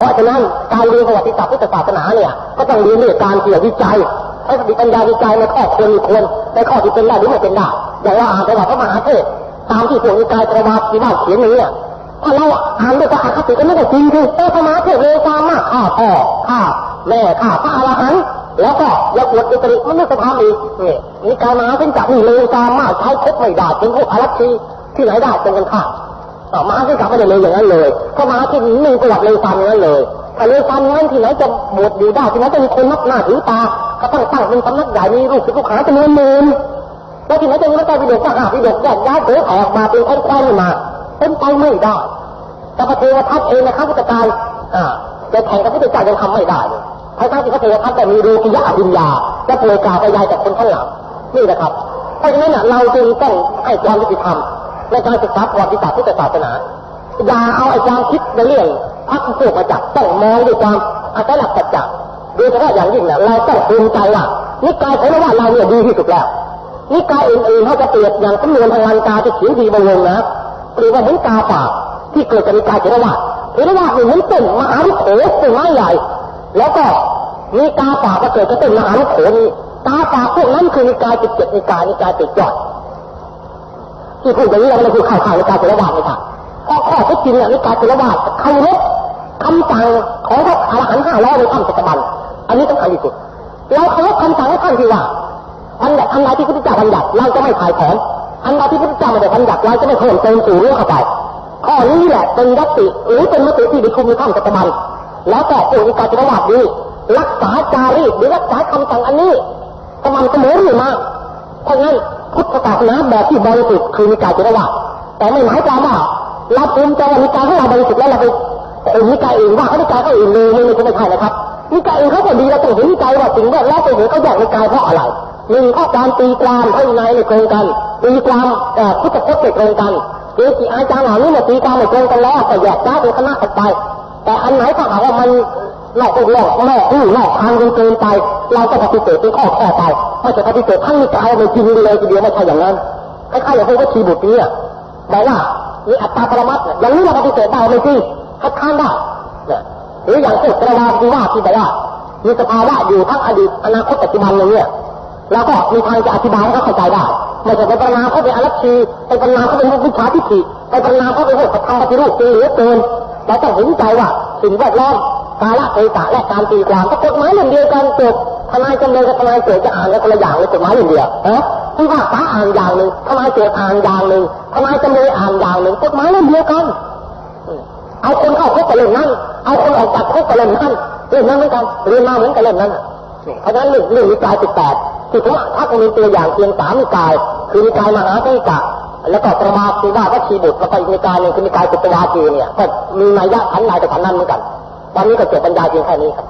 เพราะฉะนั้นการเรียนประวัติศาสตร์พุทธศาสนาเนี่ยก็ต้องเรียนด้วยการเกี่ยววิจัยให้สติปัญญาวิจัยในข้อควรมีควรในข้อที่เป็นได้หรือไม่เป็นได้อย่างว่าอ่านประวัติพระมหาเทพตามที่พวกนิกายประวัติที่ว่าเขียนนี้เนี่ยถ้าเราอ่านด้วยความอคติก็ไม่ได้จริงคือเออพระมหาเทพเลวตามมากฆ่าพ่อฆ่าแม่ฆ่าพระอรหันต์แล้วก็ย่าอวดอุตริมันไม่สะทำอีกนี่นิกายมหาเป็นจักรนี่เลวตามมากใช้คบไม่ได้เป็นพวกอารักชีที่ไหนได้เป็นกันข้า มาที่กลับไม่ได้เลยอย่างนั้นเลยก็มาที่หนึ่งประวัติเลยฟันนั้นเลยถ้าเลยฟันงั้นที่ไหนจะบวชอยู่ได้ที่ไหนจะมีคนนับหน้าถือตาก็ต้องตั้งเป็นสำนักใหญ่มีลูกศิษย์ลูกหาจำนวนหมื่นแล้วที่ไหนจะมีนักการวิโดกก็หาวิโดกแยกย้ายเผยแผ่ออกมาเป็นแคว้นๆมาเป็นไปไม่ได้แต่พระเทวทัตเองนะครับพุทธการอ่าจะแข่งกับพุทธเจ้ายังทำไม่ได้เลยทั้งที่พระเทวทัตแต่มีรูปิยะอภิญญาและเผยกาไปยายจากคนข้างหลังนี่นะครับเพราะฉะนั้นเราจึงต้องให้ความยุติธรรม ในการศึกษาประวัติศาสตร์พุทธศาสนาอย่าเอาไอ้ความคิดในเรื่องพักพวกมาจับต้องมองด้วยความอัตลักษณ์ปัจจัยโดยเฉพาะอย่างยิ่งเนี่ยเราต้องภูมิใจว่านิกายของเราเราเนี่ยดีที่สุดแล้วนิกายอื่นๆเขาจะเปรียบอย่างสำนวนทางลังกาที่เขียนดีบางวงนะเปรียบว่าเหมือนกาฝากที่เกิดจากนิกายเทรวาสเทรวาสนี่เหมือนต้นมหาวิโขต้นไม้ใหญ่ แล้วก็มีกาฝากมาเกิดจากต้นมหาวิโขนี้กาฝากพวกนั้นคือนิกายจิตเจ็ดนิกายนิกายติดยอด ที่พูดอย่างนี้เราไม่ได้พูดข่าวๆนิกายเทรวาสเลยค่ะข้อข้อที่จริงเนี่ยนิกายเทรวาสเคารพคำสั่งของพระอรหันต์ห้าร้อยในถ้ำสัตบัน อันนี้สำคัญที่สุดเราเคารพคำสั่งของท่านที่ว่าอันใดอันใดที่พระพุทธเจ้าบัญญัติเราจะไม่ถ่ายถอนอันใดที่พระพุทธเจ้าไม่ได้บัญญัติเราจะไม่เพิ่มเติมสู่เรื่องเข้าไปข้อนี้แหละเป็นยติหรือเป็นมติที่ประชุมในถ้ำสัตบันแล้วก็ผู้นิกายเทรวาสนี้รักษาจารีตหรือรักษาคำสั่งอันนี้สม่ำเสมออยู่มาเพราะงั้น พุทธศาสนาแบบที่บริสุทธิ์คือนิกายเทรวาแต่ไม่หมายความว่าเราภูมิใจว่านิกายของเราบริสุทธิ์แล้วเราไปข่มนิกายอื่นว่าเขานิกายเขาอื่นเลยไม่ไม่ใช่นะครับนิกายอื่นเขาก็ดีเราต้องเห็นนิกายว่าสิ่งแวดล้อมตัวเห็นเขาแยกนิกายเพราะอะไรหนึ่งข้อการตีความพระวินัยในตรงกันตีความพุทธพจน์ในตรงกันเกจิอาจารย์เหล่านี้เนี่ยตีความในตรงกันแล้วแต่แยกย้ายเป็นคณะออกไป แต่อันไหนถ้าหากว่ามัน หลอกหลอกหลอกผู้หลอกทางจนเกินไป เราก็ปฏิเสธเป็นข้อข้อไปไม่ใช่ปฏิเสธทั้งนิกายเลยจริงเลยทีเดียวไม่ใช่อย่างนั้นคล้ายๆอย่างพวกวัชีบุตรเนี่ยบอกว่ามีอัตตาปรมัตถ์อย่างนี้เราปฏิเสธได้ไม่จริงคัดค้านได้หรืออย่างพวกกระวาที่ว่าที่บอกว่ามีสภาวะอยู่ทั้งอดีตอนาคตปัจจุบันอย่างเนี้ยเราก็มีทางจะอธิบายให้เขาเข้าใจได้ไม่ใช่ไปประนามเขาเป็นอรัชชีไปประนามเขาเป็นวิชาทิฏฐิไปประนามเขาเป็นพวกทำปฏิรูปจริงหรือเกินเราต้องเห็นใจว่าสิ่งแวดล้อม กาลเทศะและการตีความก็กฎหมายเรื่องเดียวกันจบทนายจำเลยกับทนายโจทย์จะอ่านกันคนละอย่างเลยกฎหมายเรื่องเดียวเออที่ว่าฟ้าอ่านอย่างหนึ่งทนายโจทย์อ่านอย่างหนึ่งทนายจำเลยอ่านอย่างหนึ่งกฎหมายเรื่องเดียวกันเอาคนเข้าคุกกับเรื่องนั้น เอาคนออกจากคุกกับเรื่องนั้นเรื่องนั้นเหมือนกันเรียนมาเหมือนกันเรื่องนั้นเพราะฉะนั้นเรื่องเรื่องนิกายสิบแปดที่ผมถ้าจะมีตัวอย่างเพียงสามนิกาย คือนิกายมหาเทกะแล้วก็ประมาสีวาวัชีบุตรแล้วก็อีกนิกายหนึ่งคือนิกายสุตวาจีเนี่ยก็มีนัยยะขันไหนกับขันนั้นเหมือนกัน ตอนนี้ก็จบบรรยายเพียงแค่นี้ครับ